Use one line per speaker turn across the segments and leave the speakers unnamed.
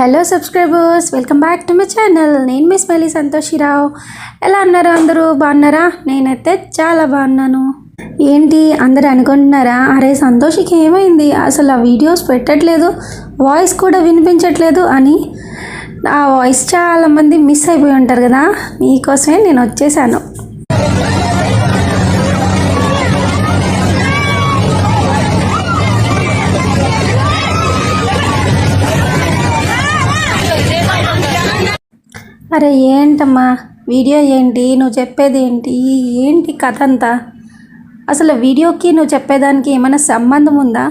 Hello subscribers welcome back to my channel నేను miss మలి సంతోషిరావు ఎలా ఉన్నారు అందరూ? బాగున్నారా? నేనైతే చాలా బాగున్నాను. ఏంటి? అందరు అనుకుంటున్నారా? అరే సంతోషికి ఏమైంది? అసలు ఆ వీడియోస్ పెట్టట్లేదు. వాయిస్ కూడా వినిపించట్లేదు అని. ఆ వాయిస్ చాలామంది మిస్ అయిపోయి ఉంటారు కదా? మీకోసమే నేను వచ్చేసాను. అరే ఏంటమ్మా? వీడియో ఏంటి? నువ్వు చెప్పేది ఏంటి? ఏంటి కథ అంతా అసలు వీడియోకి నువ్వు చెప్పేదానికి ఏమైనా సంబంధం ఉందా?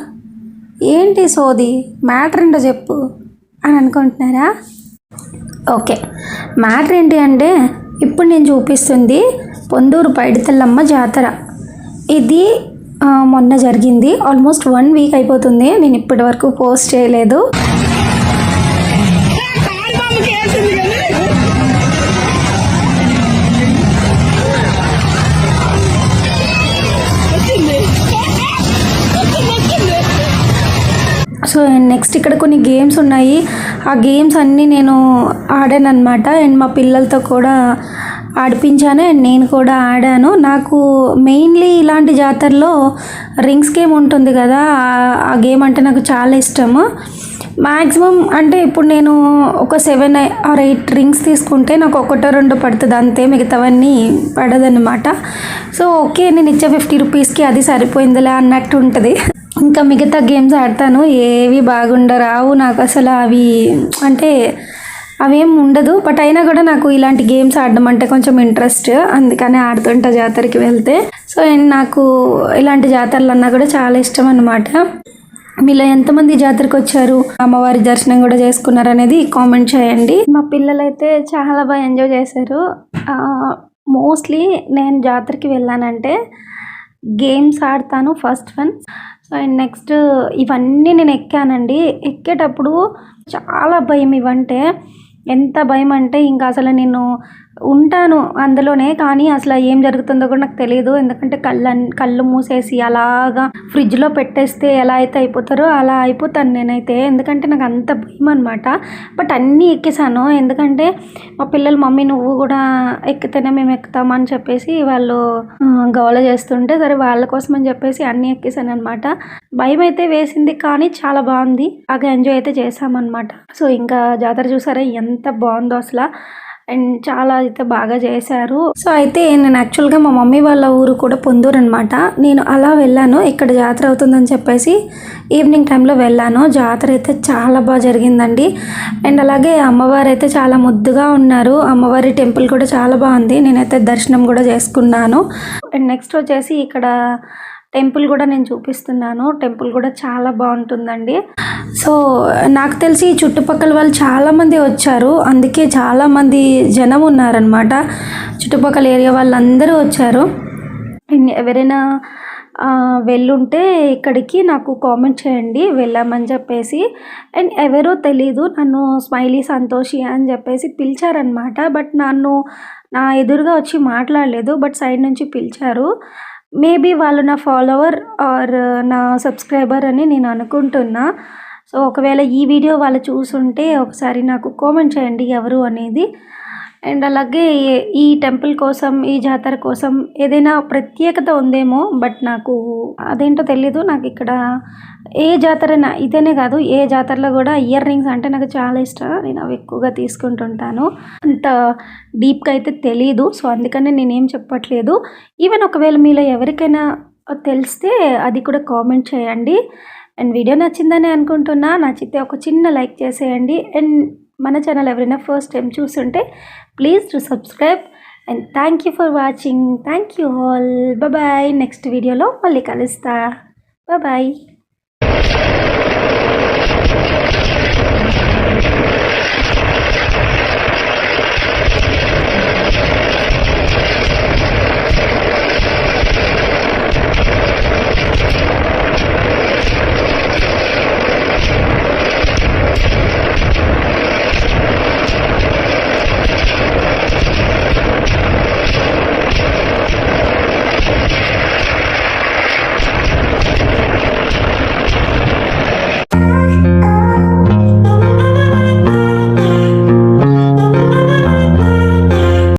ఏంటి సోది? మ్యాటర్ ఏంటో చెప్పు అని అనుకుంటున్నారా? ఓకే. మ్యాటర్ ఏంటి అంటే ఇప్పుడు నేను చూపిస్తుంది పొందూరు పైడితల్లమ్మ జాతర. ఇది మొన్న జరిగింది. ఆల్మోస్ట్ వన్ వీక్ అయిపోతుంది. నేను ఇప్పటి వరకు పోస్ట్ చేయలేదు. సో నెక్స్ట్ ఇక్కడ కొన్ని గేమ్స్ ఉన్నాయి. ఆ గేమ్స్ అన్నీ నేను ఆడాను అనమాట అండ్ మా పిల్లలతో కూడా ఆడిపించాను. అండ్ నేను కూడా ఆడాను. నాకు మెయిన్లీ ఇలాంటి జాతరలో రింగ్స్ గేమ్ ఉంటుంది కదా ఆ- గేమ్ అంటే నాకు చాలా ఇష్టము. మ్యాక్సిమం అంటే ఇప్పుడు నేను ఒక సెవెన్ ఆర్ ఎయిట్ రింగ్స్ తీసుకుంటే నాకు ఒకటో రెండు పడుతుంది. అంతే మిగతావన్నీ పడదన్నమాట. సో ఓకే నేను ఇచ్చే ఫిఫ్టీ రూపీస్కి అది సరిపోయిందిలే అన్నట్టు ఉంటుంది. ఇంకా మిగతా గేమ్స్ ఆడతాను. ఏవి బాగుండరావు నాకు అసలు అవి అంటే అవేం ఉండదు. బట్ అయినా కూడా నాకు ఇలాంటి గేమ్స్ ఆడడం అంటే కొంచెం ఇంట్రెస్ట్. అందుకనే ఆడుతుంటా జాతరకి వెళ్తే. సో నాకు ఇలాంటి జాతరలు అన్నా కూడా చాలా ఇష్టం అనమాట మీలో ఎంతమంది జాతరకు వచ్చారు? అమ్మవారి దర్శనం కూడా చేసుకున్నారు అనేది కామెంట్ చేయండి. మా పిల్లలైతే చాలా బాగా ఎంజాయ్ చేశారు. మోస్ట్లీ నేను జాతరకి వెళ్ళానంటే గేమ్స్ ఆడతాను first one so and next ఇవన్నీ నేను ఎక్కానండి. ఎక్కేటప్పుడు చాలా భయం ఇవంటే. ఎంత భయం అంటే ఇంకా అసలు నేను ఉంటాను అందులోనే కానీ అసలు ఏం జరుగుతుందో కూడా నాకు తెలియదు ఎందుకంటే కళ్ళు కళ్ళు మూసేసి అలాగా ఫ్రిడ్జ్లో పెట్టేస్తే ఎలా అయితే అయిపోతారో అలా అయిపోతాను నేనైతే. ఎందుకంటే నాకు అంత భయం అనమాట బట్ అన్నీ ఎక్కేసాను. ఎందుకంటే మా పిల్లలు మమ్మీ నువ్వు కూడా ఎక్కితేనే మేము ఎక్కుతామని చెప్పేసి వాళ్ళు గోల చేస్తుంటే సరే వాళ్ళ కోసం అని చెప్పేసి అన్నీ ఎక్కేసాను అనమాట భయం అయితే వేసింది కానీ చాలా బాగుంది. బాగా ఎంజాయ్ అయితే చేసామన్నమాట సో ఇంకా జాతర చూసారా? ఎంత బాగుందో అసలు. అండ్ చాలా అయితే బాగా చేశారు. సో అయితే నేను యాక్చువల్గా మా మమ్మీ వాళ్ళ ఊరు కూడా పొందూరు అనమాట నేను అలా వెళ్ళాను. ఇక్కడ జాతర అవుతుందని చెప్పేసి ఈవినింగ్ టైంలో వెళ్ళాను. జాతర అయితే చాలా బాగా జరిగిందండి. అండ్ అలాగే అమ్మవారు అయితే చాలా ముద్దుగా ఉన్నారు. అమ్మవారి టెంపుల్ కూడా చాలా బాగుంది. నేనైతే దర్శనం కూడా చేసుకున్నాను. అండ్ నెక్స్ట్ వచ్చేసి ఇక్కడ టెంపుల్ కూడా నేను చూపిస్తున్నాను. టెంపుల్ కూడా చాలా బాగుంటుందండి. సో నాకు తెలిసి చుట్టుపక్కల వాళ్ళు చాలామంది వచ్చారు. అందుకే చాలామంది జనం ఉన్నారనమాట చుట్టుపక్కల ఏరియా వాళ్ళందరూ వచ్చారు. అండ్ ఎవరైనా వెళ్ళుంటే ఇక్కడికి నాకు కామెంట్ చేయండి. వెళ్ళామని చెప్పేసి. అండ్ ఎవరో తెలీదు. నన్ను స్మైలీ సంతోషి అని చెప్పేసి పిలిచారనమాట బట్ నన్ను నా ఎదురుగా వచ్చి మాట్లాడలేదు. బట్ సైడ్ నుంచి పిలిచారు. మేబీ వాళ్ళు నా ఫాలోవర్ ఆర్ నా సబ్స్క్రైబర్ అని నేను అనుకుంటున్నా. సో ఒకవేళ ఈ వీడియో వాళ్ళు చూసుంటే ఒకసారి నాకు కామెంట్ చేయండి ఎవరు అనేది. అండ్ అలాగే ఈ- టెంపుల్ కోసం ఈ జాతర కోసం ఏదైనా ప్రత్యేకత ఉందేమో బట్ నాకు అదేంటో తెలీదు. నాకు ఇక్కడ ఏ జాతర ఇదేనే కాదు ఏ జాతరలో కూడా ఇయర్ రింగ్స్ అంటే నాకు చాలా ఇష్టం. నేను అవి ఎక్కువగా తీసుకుంటుంటాను. అంత డీప్గా అయితే తెలీదు సో అందుకనే నేనేం చెప్పట్లేదు. ఈవెన్ ఒకవేళ మీలో ఎవరికైనా తెలిస్తే అది కూడా కామెంట్ చేయండి. అండ్ వీడియో నచ్చిందని అనుకుంటున్నా నచ్చితే ఒక చిన్న లైక్ చేసేయండి. అండ్ మన ఛానల్ ఎవరైనా ఫస్ట్ టైం చూస్తుంటే please to subscribe and thank you for watching thank you all bye next వీడియోలో మళ్ళీ కలుస్తా. బాయ్